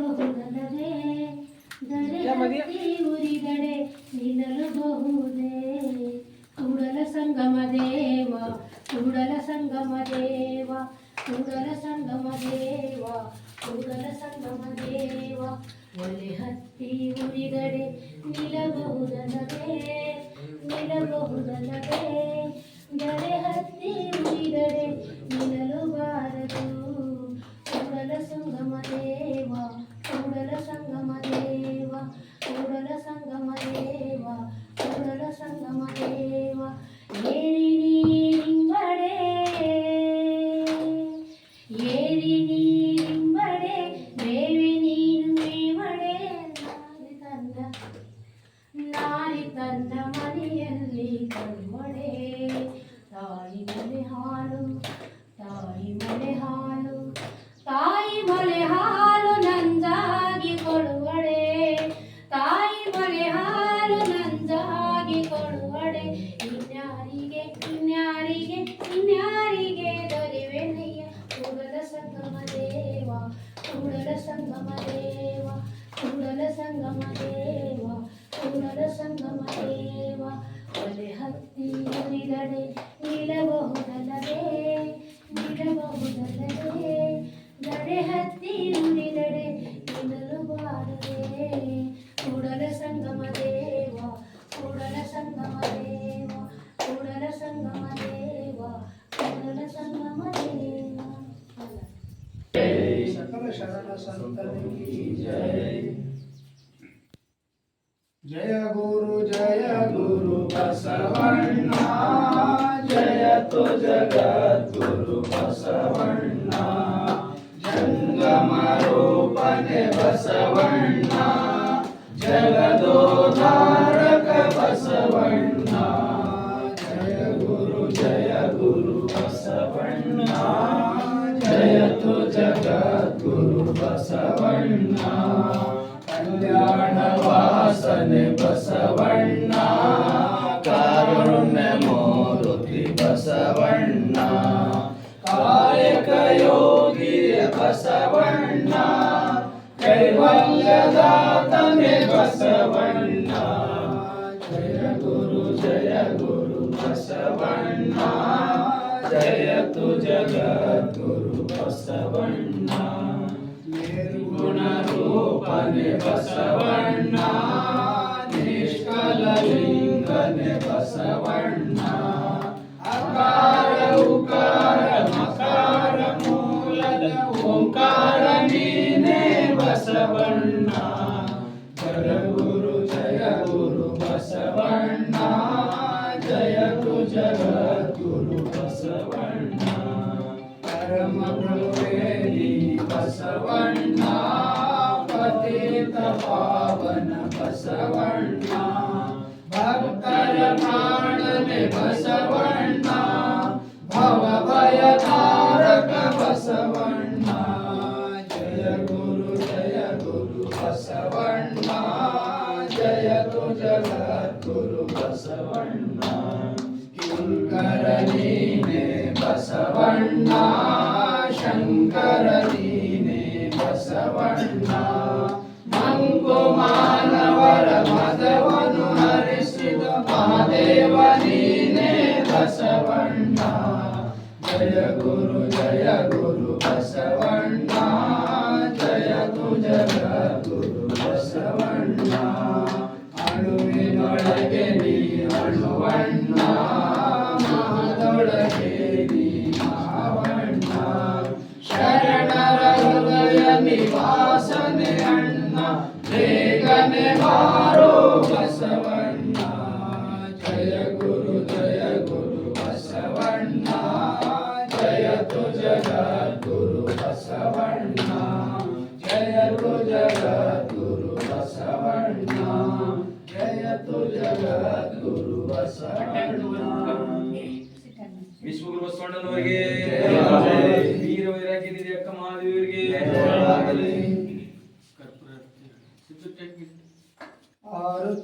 ನಿಲ್ಲಬಹುದಲ್ಲದೆ ದರೆಯಂತೆ ಉರಿದಡೆ ನಿಲ್ಲಲುಬಹುದೇ ಕೂಡಲ ಸಂಗಮ ದೇವ ಕೂಡಲ ಸಂಗಮ ದೇವ ಕೂಡಲ ಸಂಗಮ ದೇವ ಕೂಡಲ ಸಂಗಮ ದೇವ ಒಲೆ ಹತ್ತಿ ಉರಿದಡೆ ನಿಲ್ಲಬಹುದಲ್ಲದೆ ನಿಲ್ಲಬಹುದಲ್ಲದೆ ದರೆ ಹತ್ತಿ ಉರಿದಡೆ ನಿಲ್ಲಲು ಬಾರದು ಕೂಡಲ ಸಂಗಮ ದೇವ ಕೂಡಲ ಸಂಗಮ ದೇವ ಕೂಡಲ ಸಂಗಮ ದೇವ ಕೂಡಲ ಸಂಗಮ ದೇವ ಏರಿ ನೀರಿಂಬಡೆ ಏರಿ ನೀರಿಂಬಡೆ ದೇವಿ ನೀನು ಮೇವಡೆ ನಾರಿ ತಂದ ನಾರಿ ತಂದ ಮನೆಯಲ್ಲಿ ಕಲ್ಮಡೆ ತಾಯಿ ಮನೆ ಹಾಲು शरण संतन की जय जय गुरु जय गुरु बसवण्णा जय तो जगत गुरु बसवण्णा जंगम रूपने बसवण्णा जगदोधार ಬಸವಣ್ಣ ಕಲ್ಯಾಣ ವಾಸನೆ ಬಸವಣ್ಣ ಕಾರುಣ್ಯ ಮೂರುತಿ ಬಸವಣ್ಣ ಕಾಯಕ ಯೋಗಿ ಬಸವಣ್ಣ ಕೈವಲ್ಯದಾತನೆ ಬಸವಣ್ಣ ಜಯ ಗುರು ಜಯ ಗುರು ಬಸವಣ್ಣ ಜಯ ಗುರು ಬಸವಣ್ಣ निर्गुणरूपनिबसवण्णा ಜಗದ್ಗುರು ಬಸವಣ್ಣ ಕಿಂಕರ ನೀನೆ ಬಸವಣ್ಣ ಶಂಕರ ನೀನೆ ಬಸವಣ್ಣ ಮಂಕು ಮಾನವರ ಮದವನು ಹರಿಸಿದ ಮಹಾದೇವ ನೀನೆ ಬಸವಣ್ಣ ಜಯ ಗುರು ಜಯ ಗುರು ಬಸವಣ್ಣ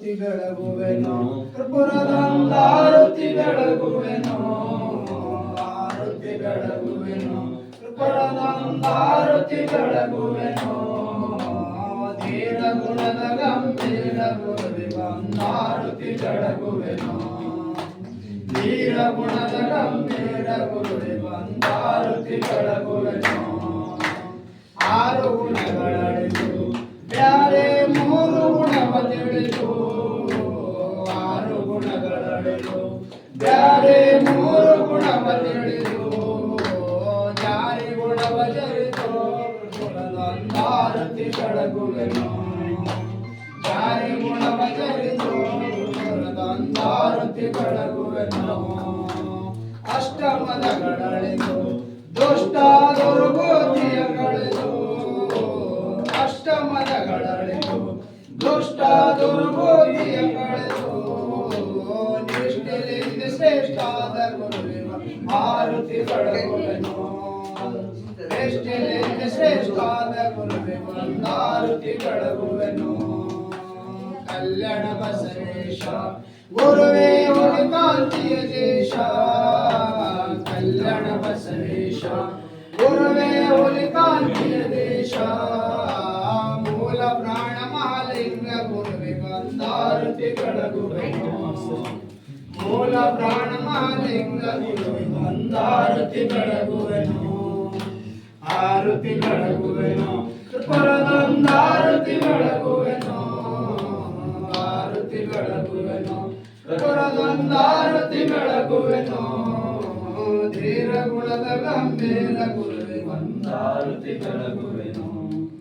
ಾರುತಿ ಬೆಳಗುವೆನೋ ತ್ರಿಪುರದಂದಾರುತಿ ಬೆಳಗುವೆನೋ ಆರುತಿ ಬೆಳಗುವೆನೋ ತ್ರಿಪುರದಂದಾರುತಿ ಬೆಳಗುವೆನು ಧೀರ ಗುಣದ ಗಂಭೀರ ಗುರುವಿ ಬಂದಾರುತಿ ಬೆಳಗುವೆನು ಧೀರ ಗುಣದ ಗಂಭೀರ ಗುರುವಿ ಬಂದಾರುತಿ ಬೆಳಗುವೆನು ಆರು ಗುಣಗಳು ಬ್ಯಾರೆ ಮೂರು ಗುಣವ ತಿಳಿದು ಮೂರು ಗುಣವ ಮೂಲ ಪ್ರಾಣ ಒಂದಾರುತಿ ಬೆಳಗುವೆನು ಆರುತಿ ಬೆಳಗುವೆನು ಕೃಪರದೊಂದಾರುತಿ ಬೆಳಗುವೆನು ಆರುತಿ ಬೆಳಗುವೆನು ಕೃಪರದೊಂದಾರುತಿ ಬೆಳಗುವೆನು ಧೀರ ಗುಣದ ಗಂಭೀರ ಗುರುವೆ ಒಂದಾರುತಿ ಬೆಳಗುವೆನು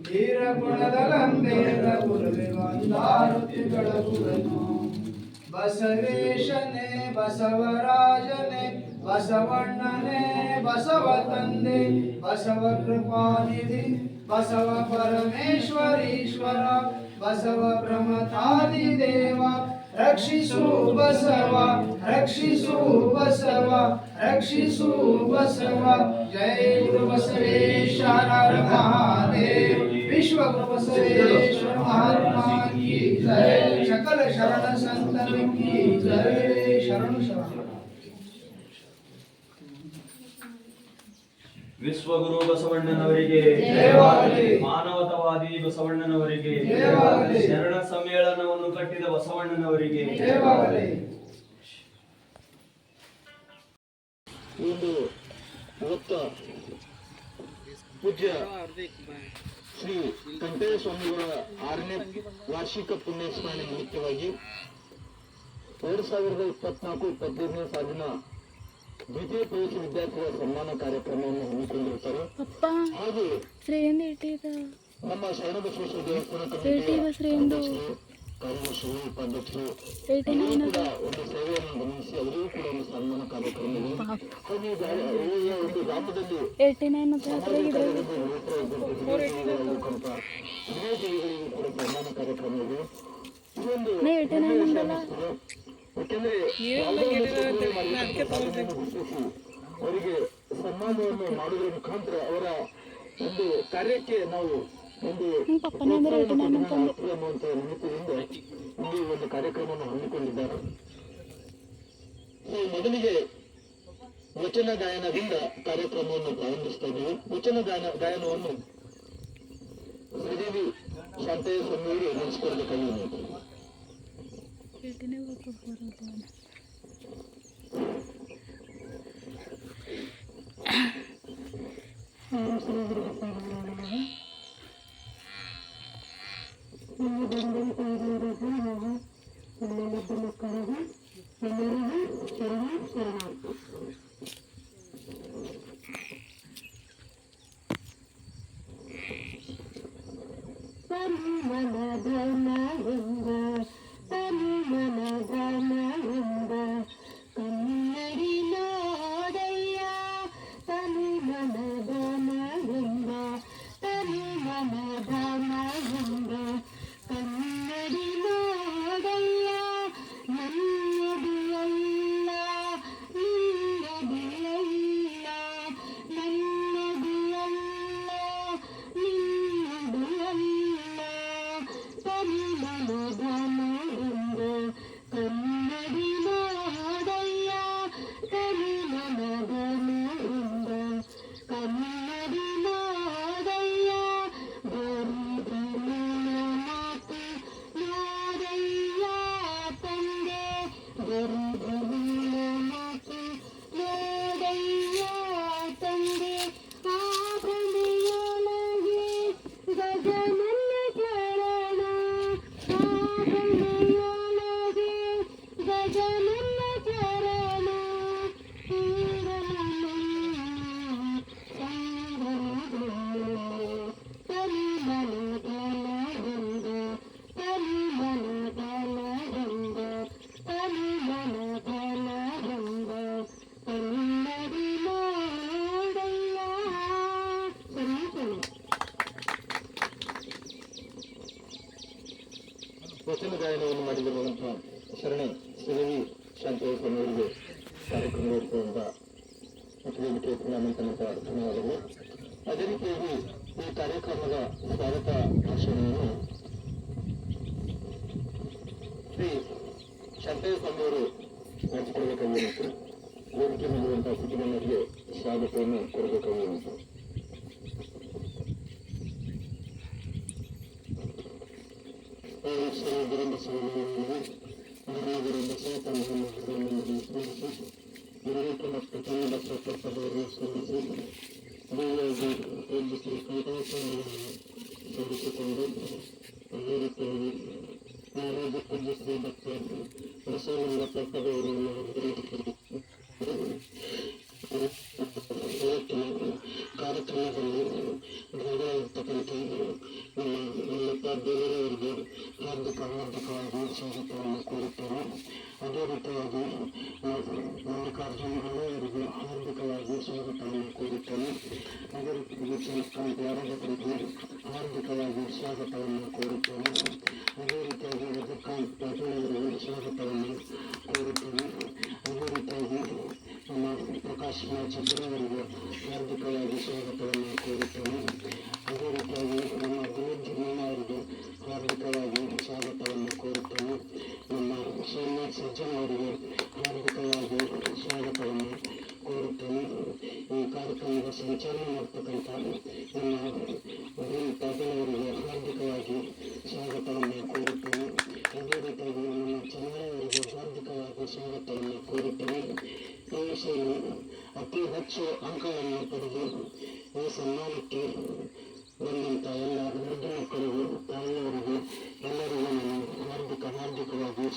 ಧೀರ ಗುಣದ ಗಂಭೀರ ಗುರುವೆ ಒಂದಾರುತಿ ಬೆಳಗುವೆನು ಬಸವೇಶನೇ ಬಸವರಾಜನೆ ಬಸವಣ್ಣನೆ ಬಸವ ತಂದೆ ಬಸವ ಕೃಪಾನಿಧಿ ಬಸವ ಪರಮೇಶ್ವರೀಶ್ವರ ಬಸವ ಪ್ರಮಥಾದಿ ದೇವ ರಕ್ಷಿಸು ಬಸವ ರಕ್ಷಿಸು ಬಸವ ರಕ್ಷಿಸು ಬಸವ ಜಯ ಗುರು ಬಸವೇಶ್ವರ ಮಹಾದೇವ ವಿಶ್ವಗುರು ಬಸವಣ್ಣನವರಿಗೆ ಮಾನವತವಾದಿ ಬಸವಣ್ಣನವರಿಗೆ ಶರಣ ಸಮ್ಮೇಳನವನ್ನು ಕಟ್ಟಿದ ಬಸವಣ್ಣನವರಿಗೆ ಒಂದು ಪೂಜ್ಯ ಶ್ರೀ ಸ್ವಾಮಿಗಳ ಆರನೇ ವಾರ್ಷಿಕ ಪುಣ್ಯಸ್ಮರಣೆ ನಿಮಿತ್ತವಾಗಿ ಎರಡ್ ಸಾವಿರದ ಇಪ್ಪತ್ನಾಲ್ಕು ಇಪ್ಪತ್ತೈದನೇ ಸಾಲಿನ ದ್ವಿತೀಯ ಪ್ರವೇಶ ವಿದ್ಯಾರ್ಥಿಗಳ ಸನ್ಮಾನ ಕಾರ್ಯಕ್ರಮವನ್ನು ಹಮ್ಮಿಕೊಂಡಿರುತ್ತಾರೆ ಹಾಗೆ ನಮ್ಮ ಶರಣ ಬಸವೇಶ್ವರ ದೇವಸ್ಥಾನ ಒಂದು ಸೇವೆಯನ್ನು ಗಮನಿಸಿ ಅವರಿಗೂ ಕೂಡ ಒಂದು ಸನ್ಮಾನ ಕಾರ್ಯಕ್ರಮದಲ್ಲಿ ಒಂದು ಸನ್ಮಾನ ಕಾರ್ಯಕ್ರಮ ಇದೆ ಅವರಿಗೆ ಸನ್ಮಾನವನ್ನು ಮಾಡುವುದರ ಮುಖಾಂತರ ಅವರ ಒಂದು ಕಾರ್ಯಕ್ಕೆ ನಾವು ನಿಮ್ಮ ಪಪ್ಪನ ಅಂದ್ರೆ ಹೇಳ್ತೀನಿ ಅನ್ಕೊಂಡು ಈ ಒಂದು ಕಾರ್ಯಕ್ರಮವನ್ನು ಹಮ್ಮಿಕೊಂಡಿದ್ದಾರೆ ಮೊದಲಿಗೆ ವಚನ ಗಾಯನದಿಂದ ಕಾರ್ಯಕ್ರಮವನ್ನು ಪ್ರಾರಂಭಿಸ್ತಾ ಇದ್ದೀವಿ ವಚನ ಗಾಯನ ಗಾಯನವನ್ನು ಶ್ರೀದೇವಿ ಶಾಂತಯ್ಯ ಸ್ವಾಮಿಯವರು ನಡೆಸಿಕೊಡ್ಬೇಕಾಗಿದೆ Thank you. ನಡೆಸಿಕೊಡಬೇಕಾಗಿ ಏಟಿನೇ ಗೊತ್ತು ಬರೋದು ಕನ್ನಡಿ అదిరిపోయి ఈ కార్యక్రమంలో స్వాగత భాషణను శ్రీ శంకయ్య సందూరు నడుచుకున్న కమ్యూనిటీ ఊరికి ముందుంత కుటుంబంలో స్వాగతను కొరకు కమ్యూనిటీ శ్రీ ಸ್ಮರಿಸಿ ದೇವಿಯಾಗಿ ಒಂದು ಶ್ರೀ ಕೈಲಾಸವನ್ನು ಸ್ಮರಿಸಿಕೊಂಡು ಅದೇ ರೀತಿಯಾಗಿ ಮಹಾರಾಜ ಪೂಜ್ಯ ಶ್ರೀ ಡಾಕ್ಟರ್ ಬಸವಲಿಂಗ ಪ್ರಕಟದವರನ್ನು ಇವತ್ತಿನ ಕಾರ್ಯಕ್ರಮದಲ್ಲಿ ಭಾಗವಹಿರ್ತಕ್ಕಂಥ ನಮ್ಮ ಮಲ್ಲಪ್ಪ ದೇವರವರಿಗೆ ಹಾರ್ದಿಕ ಹಾರ್ದಿಕವಾಗಿ ಸ್ವಾಗತವನ್ನು ಕೋರುತ್ತೇನೆ ಅದೇ ರೀತಿಯಾಗಿ ಮಲ್ಲಿಕಾರ್ಜುನ ಅಣ್ಣವರಿಗೆ ಹಾರ್ದಿಕವಾಗಿ ಸ್ವಾಗತವನ್ನು ಕೋರುತ್ತೇನೆ ಅದೇ ರೀತಿ ಮುಖ್ಯಮಂತ್ರಿ ಆರೋಗ್ಯ ಆರ್ಥಿಕವಾಗಿ ಸ್ವಾಗತವನ್ನು ಕೋರುತ್ತೇನೆ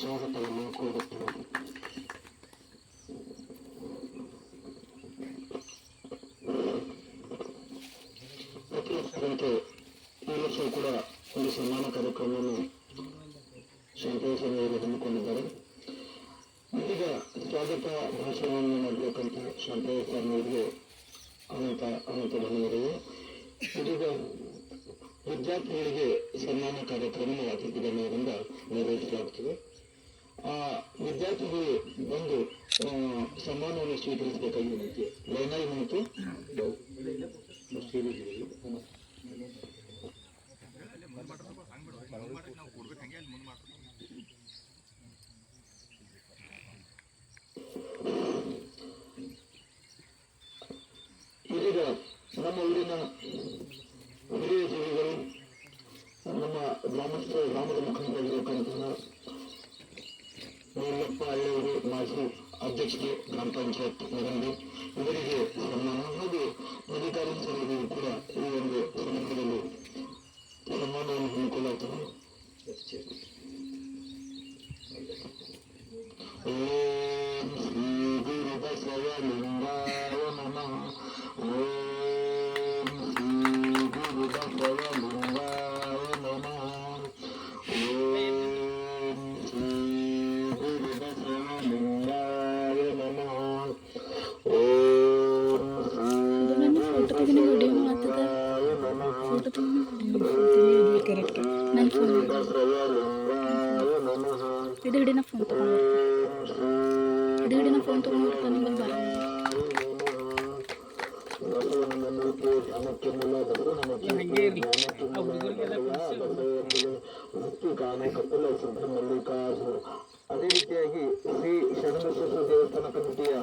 ಸ್ವಾಗತವನ್ನು ಕೋರುತ್ತೇನೆ ಕೂಡ ಒಂದು ಸನ್ಮಾನ ಕಾರ್ಯಕ್ರಮವನ್ನು ಶಾಂತಿ ಸಮಯದಲ್ಲಿ ಹಮ್ಮಿಕೊಂಡಿದ್ದಾರೆ ಇದೀಗ ಸ್ವಾಗತ ಭಾಷಣವನ್ನು ಮಾಡಬೇಕಂತ ಶಾಂತಯ್ಯ ಸರ್ನವರಿಗೆ ಅನೇಕ ಅನಂತ ಧನ್ಯವಾದಗಳು ಇದೀಗ ವಿದ್ಯಾರ್ಥಿಗಳಿಗೆ ಸನ್ಮಾನ ಕಾರ್ಯಕ್ರಮ ಅತಿಥಿ ಗಣ್ಯರಿಂದ ನೆರವೇರಿಸಲಾಗುತ್ತದೆ ನಮ್ಮ ಊರಿನ ಹಿರಿಯ ಜೀವಿಗಳು ನಮ್ಮ ಗ್ರಾಮಸ್ಥ ಗ್ರಾಮದ ಮುಖಂಡರಾಗಿರತಕ್ಕಂತಹ ಮಲ್ಲಪ್ಪ ಹಳ್ಳಿಯವರು ಮಾಜಿ ಅಧ್ಯಕ್ಷರು ಗ್ರಾಮ ಪಂಚಾಯತ್ ನಗರದಲ್ಲಿ ಇವರಿಗೆ ಸನ್ಮಾನ ಹಾಗೂ ಅಧಿಕಾರಿ ಸಭೆಗೂ ಕೂಡ ಈ ಒಂದು ಸಂದರ್ಭದಲ್ಲಿ ಸನ್ಮಾನವನ್ನು ಹಮ್ಮಿಕೊಳ್ಳುತ್ತದೆ ಓಂ ಶ್ರೀ ಗುರು ಬಸವಲಿಂಗಾಯ ಹಿಡಿನ ಫೋನ್ ತೊಗೊಂಡು ಫೋನ್ ಅದೇ ರೀತಿಯಾಗಿ ಶ್ರೀ ಷಡಮುಖೇಶ್ವರ ದೇವಸ್ಥಾನ ಕಮಿಟಿಯ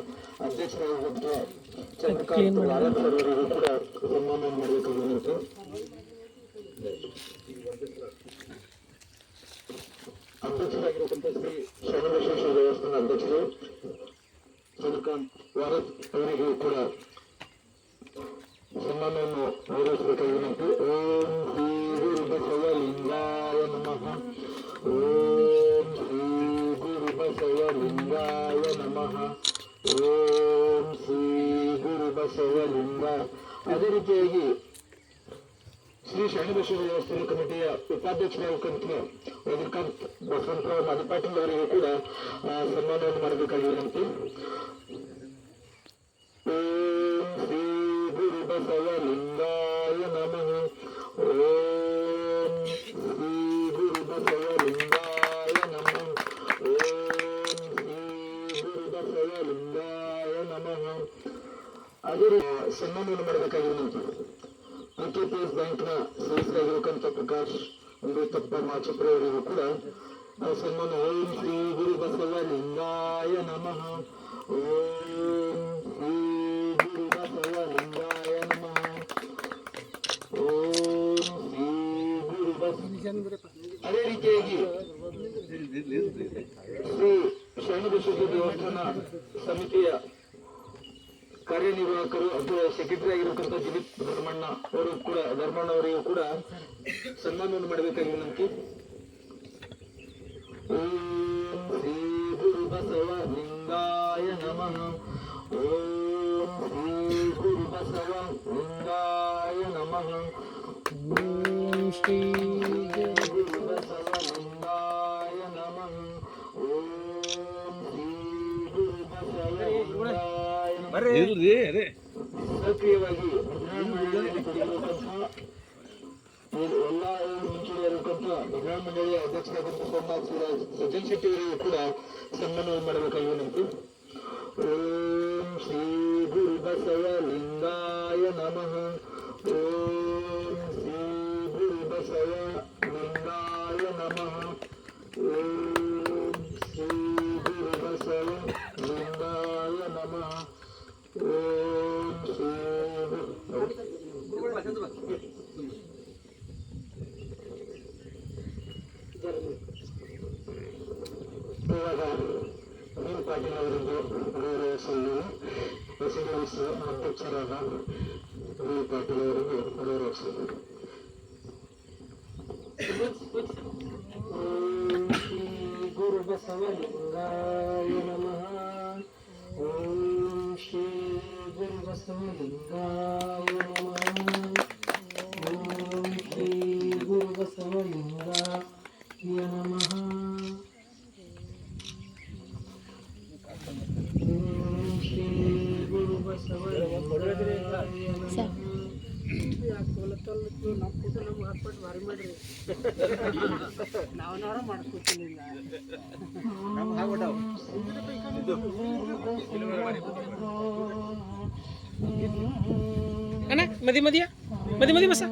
ಅಧ್ಯಕ್ಷರಾಗಿರುವಂತಹ ಚಂದ್ರಕಾಂತ್ ಕೂಡ ಸನ್ಮಾನ ಮಾಡಬೇಕಾಗಿರುತ್ತೆ ಅಧ್ಯಕ್ಷರಾಗಿರುವಂತಹ ಶ್ರೀ ಶರಣಬಸವೇಶ್ವರ ದೇವಸ್ಥಾನ ಅಧ್ಯಕ್ಷರು ಚಂದ್ರಕಾಂತ್ ವಾರದ್ ಅವರಿಗೂ ಕೂಡ ಸನ್ಮಾನವನ್ನು ನೆರವೇರಿಸಬೇಕಾಗಿ ವಿನಂತಿ ಓಂ ಶ್ರೀ ಗುರು ಬಸವಲಿಂಗಾಯ ನಮಃ ಓಂ ಶ್ರೀ ಗುರು ಬಸವಲಿಂಗಾಯ ನಮಃ ಓಂ ಶ್ರೀ ಗುರು ಬಸವಲಿಂಗ ಅದೇ ರೀತಿಯಾಗಿ ಶ್ರೀ ಶರಣಬಸವ ದೇವಸ್ಥಾನ ಕಮಿಟಿಯ ಉಪಾಧ್ಯಕ್ಷರಾಗಿರ್ತಕ್ಕಂಥ ರಜನಿಕಾಂತ್ ಬಸವಂತರಾವ್ ಮಧುಪಾಟೀಲ್ ಅವರಿಗೂ ಕೂಡ ಆ, ಸನ್ಮಾನವನ್ನು ಮಾಡಬೇಕಾಗಿ ವಿನಂತಿ ಓಂ ಶ್ರೀ ಗುರು ಬಸವಲಿಂಗಾಯ ನಮಃ ಓಂ ಶ್ರೀ ಗುರು ಬಸವಲಿಂಗಾಯ ನಮಃ ಓಂ ಶ್ರೀ ಗುರು ಬಸವಲಿಂಗಾಯ ನಮಃ ಅದೇ ರೀತಿ ಸನ್ಮಾನವನ್ನು ಮಾಡಬೇಕಾಗಿರುವಂತ ಎಚ್ಡಿಪಿಎಸ್ ಬ್ಯಾಂಕ್ನ ಸದಸ್ಯರಾಗಿರುವಂಥ ಪ್ರಕಾಶ್ ಅಮೃತಪ್ಪ ಮಾಚಪ್ರವರಿಗೂ ಕೂಡ ಸನ್ಮಾನ ಓಂ ಶ್ರೀ ಗುರು ಬಸವ ಲಿಂಗಾಯ ನಮಃ ಕೂಡ ಧರ್ಮಣ್ಣವರಿಗೂ ಕೂಡ ಸನ್ಮಾನವನ್ನು ಮಾಡಬೇಕಾಗಿ ವಿನಂತಿ ಓ ಶ್ರೀ ಗುರು ಬಸವ ಲಿಂಗಾಯ ನಮಃ ಓ ಶ್ರೀ ಗುರು ಬಸವ ಲಿಂಗಾಯ ನಮಃ ಓಂ ಶ್ರೀ ಗುರು ಬಸವ ಲಿಂಗಾಯ ನಮಃ ಓಂ ಶ್ರೀ ಬಸವ ಲಿಂಗಾಯ ನಮಃ ಸಕ್ರಿಯವಾಗಿ ಪ್ರಧಾನಮಂತ್ರಿಯಲ್ಲಿ ಕೊಟ್ಟಿರುವಂತಹ ಇದು ಎಲ್ಲ ಮುಂಚೂಣಿಯಲ್ಲಿರುವಂತಹ ಪ್ರಧಾನ ಮಂಡಳಿಯ ಅಧ್ಯಕ್ಷರಾದಂಥ ಸೋಮನಾಥ್ ಶಿವರಾಜ್ ಸಜ್ಜನ್ ಶೆಟ್ಟಿ ಅವರಿಗೂ ಕೂಡ ಸನ್ಮಾನವನ್ನು ಮಾಡಬೇಕಾಗಿ ವಿನಂತಿ ಓಂ ಶ್ರೀ ಗುರು ಬಸವ ಲಿಂಗಾಯ ನಮಃ ಓಂ ಶ್ರೀ ಗುರು ಬಸವ ಲಿಂಗಾಯ ನಮಃ ಓಂ ಶ್ರೀ ಗುರು ಬಸವ ಲಿಂಗಾಯ ನಮಃ ಓಂ విశ్వకరిస్తూ అధ్యక్షురాగా మీ పార్టీలో నెరవేరుస్తున్నారు గురు బసవలింగాయ నమ ఓం శ్రీ గురు బసవలింగాయ ಅಣ್ಣ ಮದಿ ಮದಿಯಾ ಮದಿ ಮದಿ ಬಸ್ಸ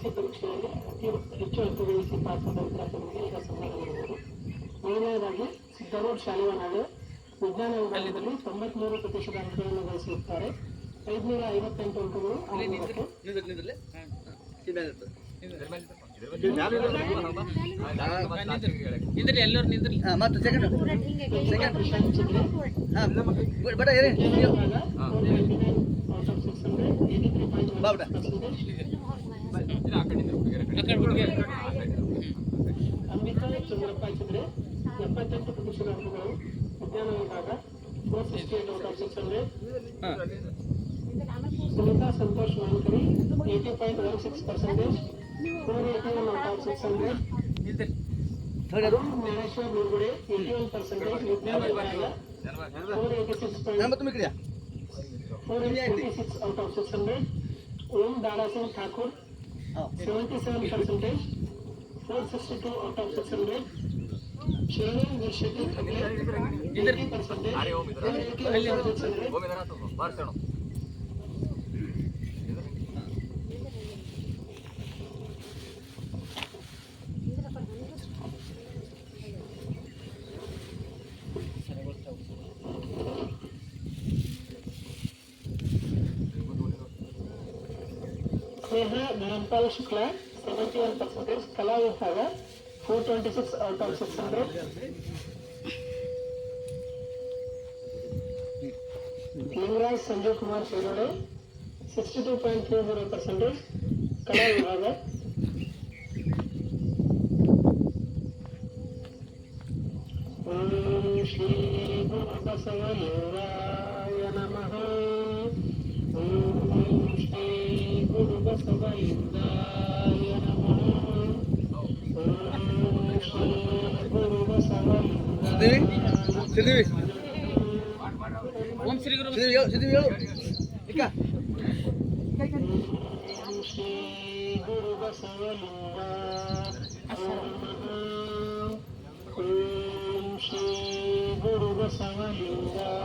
ಸಿ ಪರೀಕ್ಷೆಯಲ್ಲಿ ಅತಿ ಹೆಚ್ಚು ಅಂಕಗಳಿಸಿ ಪಾಸಾದ ವಿದ್ಯಾರ್ಥಿಗಳಿಗೆ ಈಗ ಸನ್ಮಾನವಿರುವುದು ಮೊದಲನೇದಾಗಿ ಸಿದ್ದರೂಡ್ ಶಾಲೆಯ ನಾಳೆ ವಿಜ್ಞಾನ ವಿಭಾಗದಲ್ಲಿ ತೊಂಬತ್ಮೂರು ಪ್ರತಿಶತ ಅಂಕಗಳನ್ನು ಗಳಿಸಿರುತ್ತಾರೆ ಐದುನೂರ ಐವತ್ತೆಂಟು ಅಂಕಗಳು ಮತ್ತು out of six hundred eighty three point ಆ ಕಡೆ ಹುಡುಗಿ ಅಮಿತಾ ಚಂದ್ರಪ್ಪ ಚಿದ್ರೆ ಎಪ್ಪತ್ತೆಂಟು ಪ್ರತಿಶತ ಅಂಕಗಳು ವಿಜ್ಞಾನ ವಿಭಾಗ four sixty eight out of six hundred Sunita Santosh Mankari eighty point one six percentage four eighty one out of six hundred ನಿಂದ್ರಿ Arun Dnyaneshwar Murugude eighty one percentage ವಿಜ್ಞಾನ ವಿಭಾಗ four eighty six point four eighty six out of six hundred Om Dara Singh Thakur 77%, 462 out of 600. Children will shake it again. 80%. Impulse Clan 71 percentage. Kala Vihaga 426 out of 600. Lingraj Sanju Kumar Shirode 62.30 percentage. Kala Vihaga. Om Shri Guru Basavaya Namaha ಗುರು ಬಸವಲಿಂಗಾಯ ನಮಃ ಓಂ ಶ್ರೀ ಗುರು ಬಸವಲಿಂಗಾಯ ಓಂ ಶ್ರೀ ಗುರು ಓಂ ಶ್ರೀ ಗುರು ಬಸವಲಿಂಗಾಯ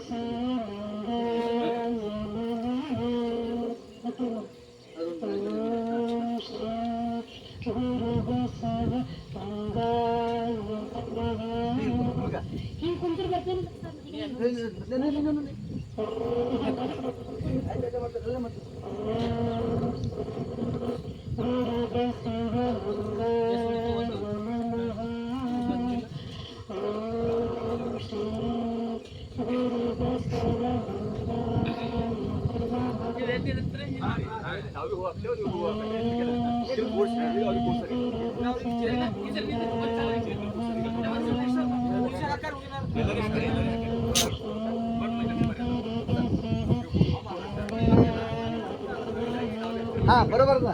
Gracias. ಕತ್ತಾಟ ಹಾ ಬರೋಬರ್ದ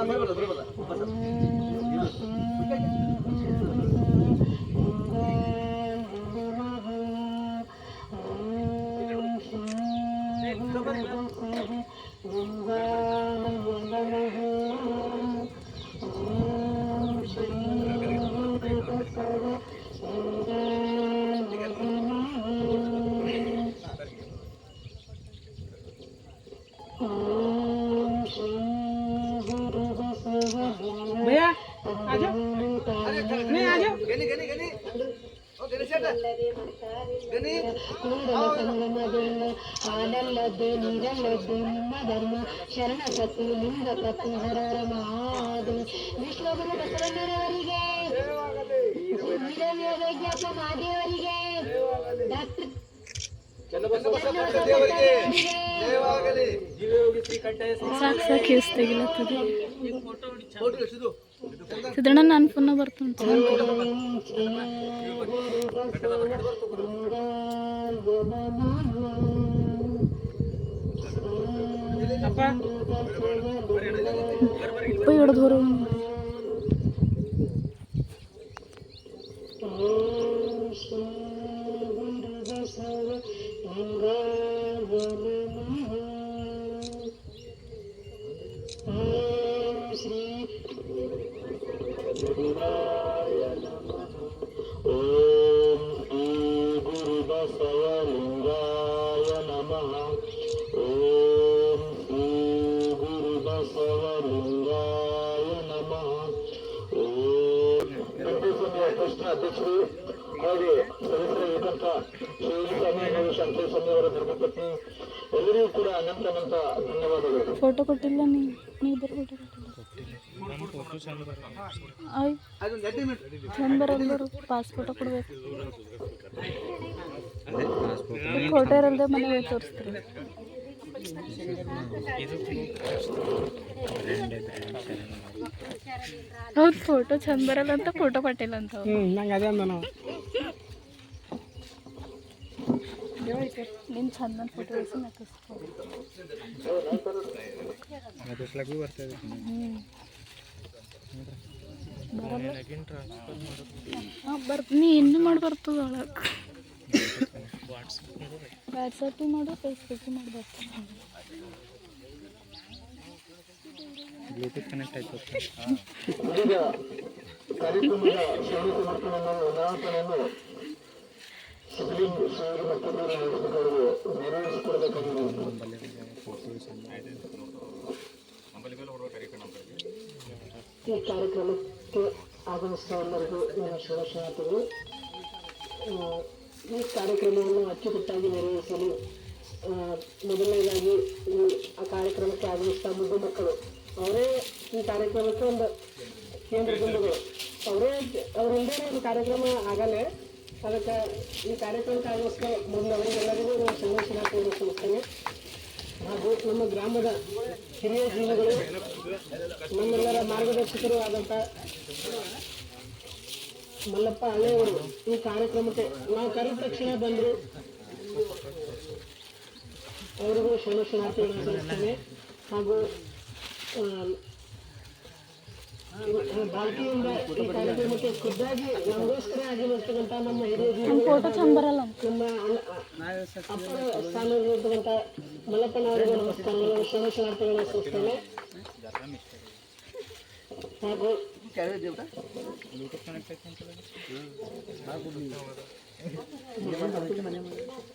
भैया ಸಾಕು ಸಾಕು case ತೆಗಿಲತ್ತದ Siddanna ನನ್ನ phone ಬರ್ತಾನೆ ಅಪ್ಪ pi ಹಿಡ್ದು ಹೊರ ಓಂ ಗುರು ಬಸವಲಿಂಗಾಯ ನಮಃ ಓಂ ಗುರು ನಮಃ ಓಂ ಅವರ ಕೃಷ್ಣ ಅಧ್ಯಕ್ಷರು ಹಾಗೆ ಶ್ರೀ ಅವರ ಎಲ್ಲರಿಗೂ ಕೂಡ ಅನಂತ ಅನಂತ ಧನ್ಯವಾದಗಳು ಫೋಟೋ ಕೊಟ್ಟಿಲ್ಲ ನೀವು ಚಂದ ಬರಲ್ಲರು ಪಾಸ್ ಫೋಟೋ ಕೊಡ್ಬೇಕು ಫೋಟೋ ಇರಲ್ದೆ ಮನೆ ತೋರಿಸ್ತೀರಿ ಅವ್ರ ಫೋಟೋ ಚಂದ ಬರಲ್ಲ ಅಂತ ಫೋಟೋ ಪಟ್ಟಿಲ್ಲ ಅಂತ ನಂಗೆ ಅದೇ ಅಂದ ನಾವು ನಿನ್ನ ಚಂದ ಫೋಟೋ ಬರ್ತದೆ ಹ್ಞೂ ಬರ್ತ ನೀ ಇನ್ನು ಮಾಡಿ ಬರ್ತದ ಒಳಗೆ ಮಾಡು ಫೇಸ್ಬುಕ್ ಮಾಡಿ ಬರ್ತೀನಿ ಬ್ಲೂಟೂತ್ ಕನೆಕ್ಟ್ ಈ ಕಾರ್ಯಕ್ರಮಕ್ಕೆ ಆಗಮಿಸಿದ ಎಲ್ಲರಿಗೂ ನನ್ನ ಶುಭಾಶಯಗಳು ಈ ಕಾರ್ಯಕ್ರಮವನ್ನು ಅಚ್ಚುಕಟ್ಟಾಗಿ ನೆರವೇರಿಸಲು ಮೊದಲನೇದಾಗಿ ಆ ಕಾರ್ಯಕ್ರಮಕ್ಕೆ ಆಗಮಿಸಿದ ಮುದ್ದು ಮಕ್ಕಳು ಅವರೇ ಈ ಕಾರ್ಯಕ್ರಮಕ್ಕೆ ಒಂದು ಕೇಂದ್ರ ಬಿಂದುಗಳು ಅವರೇ ಅವರಿಂದಲೇ ಒಂದು ಕಾರ್ಯಕ್ರಮ ಆಗಲ್ಲ ಅದಕ್ಕೆ ಈ ಕಾರ್ಯಕ್ರಮಕ್ಕೆ ಆಗಮಿಸಿದ ಮುಂದೆ ಅವರಿಗೆಲ್ಲರಿಗೂ ನಾನು ಸಂದೇಶ ಕೇಳಿಸ್ತೇನೆ ಹಾಗೂ ನಮ್ಮ ಗ್ರಾಮದ ಹಿರಿಯ ಜೀವಿಗಳು ನಮ್ಮೆಲ್ಲರ ಮಾರ್ಗದರ್ಶಕರು ಆದಂಥ ಮಲ್ಲಪ್ಪ ಹಳೆಯವರು ಈ ಕಾರ್ಯಕ್ರಮಕ್ಕೆ ನಾವು ಕರೆದ ತಕ್ಷಣ ಬಂದರು ಅವರಿಗೂ ಶರಣ ಸಲ್ಲಿಸ್ತೇನೆ ಹಾಗೂ ಬಾಲ್ಕಿಯಿಂದ ಈ ಕಾರ್ಯಕ್ರಮಕ್ಕೆ ಖುದ್ದಾಗಿ ನಮಗೋಸ್ಕರ ಆಗಿರುವಂತಹ ನಮ್ಮ ಹಿರಿಯ ನಮ್ಮ ಅಣ್ಣ- ಅಪ್ಪರ ಸ್ಥಾನದಲ್ಲಿರ್ತಕ್ಕಂಥ ಮಲ್ಲಪ್ಪನವರಿಗೆ ನಮಸ್ಕಾರಗಳು ಶರಣ ಶರಣಾರ್ಥಿಗಳನ್ನು ಸಲ್ಲಿಸ್ತೇನೆ ಹಾಗೂ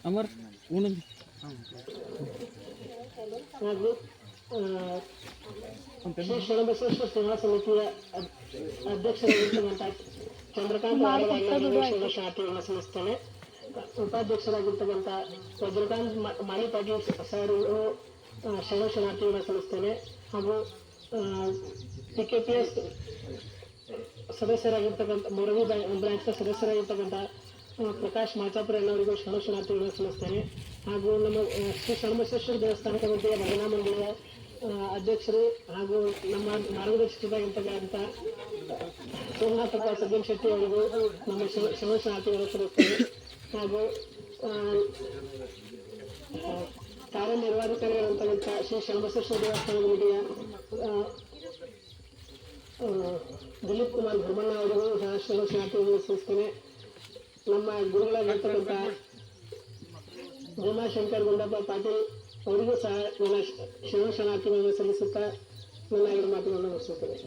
ಅಮರ್ ಉಣ್ಣು ಹಾಗೂ ಆ, ಶ್ರೀ ಶರಣಬಸವೇಶ್ವರ ಸೇವಾ ಸಮಿತಿಯ ಅದ್- ಅಧ್ಯಕ್ಷರಾಗಿರ್ತಕ್ಕಂಥ ಚಂದ್ರಕಾಂತ್ ಅವರಿಗೆ ಶಾಂತಿಯನ್ನು ಸಲ್ಲಿಸ್ತೇನೆ ಉಪಾಧ್ಯಕ್ಷರಾಗಿರ್ತಕ್ಕಂಥ ವಜ್ರಕಾಂತ್ ಮಾಲಿಪಾಟಿ ಸರ್ ಇವರು ಶರಣ ಶರಣಾರ್ಥಿಗಳ ಹಾಗೂ ಪಿ ಕೆ ಪಿ ಎಸ್ ಸದಸ್ಯರಾಗಿರ್ತಕ್ಕಂಥ ಮೊರವಿ ಬ್ರಾಂಚ್ನ ಸದಸ್ಯರಾಗಿರ್ತಕ್ಕಂಥ ಪ್ರಕಾಶ್ ಮಾಚಾಪುರ ಎಲ್ಲರಿಗೂ ಶರಣ ಶರಣಾರ್ಥಿಗಳ ಹಾಗೂ ನಮ್ಮ ಶ್ರೀ ಶರಣಬಸೇಶ್ವರ ದೇವಸ್ಥಾನ ಕಮಿಟಿಯ ಭಜನಾ ಮಂಡಳಿಯ ಅಧ್ಯಕ್ಷರು ಹಾಗೂ ನಮ್ಮ ಮಾರ್ಗದರ್ಶಕರಾಗಿರ್ತಕ್ಕಂಥ ಸೋಮನಾಥ ಪ್ರಕಾಶ್ ಶೆಟ್ಟಿ ಅವರಿಗೂ ನಮ್ಮ ಶರಣ ಶರಣಾರ್ಥಿಗಳ ಹಾಗೂ ಆ, ಆ, ಕಾರ್ಯನಿರ್ವಾಹಕರಾಗಿರುವಂಥ ಶ್ರೀ ಶರಣಬಸವೇಶ್ವರ ದೇವಸ್ಥಾನ ಕಮಿಟಿಯ ಆ, ಆ, ದಿಲೀಪ್ ಕುಮಾರ್ ಭರ್ಮಣ್ಣ ಅವರಿಗೂ ಸಹ ಶರಣ ಶರಣಾರ್ಥಿಗಳನ್ನು ಸಲ್ಲಿಸ್ತೇನೆ ನಮ್ಮ ಗುರುಗಳಾಗಿರ್ತಕ್ಕಂಥ ಭೀಮಾಶಂಕರ್ ಗುಂಡಪ್ಪ ಪಾಟೀಲ್ ಅವರಿಗೂ ಸಹ ನನ್ನ ಶರಣ ಶರಣಾರ್ಥಿಗಳನ್ನು ಸಲ್ಲಿಸುತ್ತಾ ನನ್ನ ಎರಡು ಮಾತುಗಳನ್ನು ಮುಗಿಸುತ್ತೇನೆ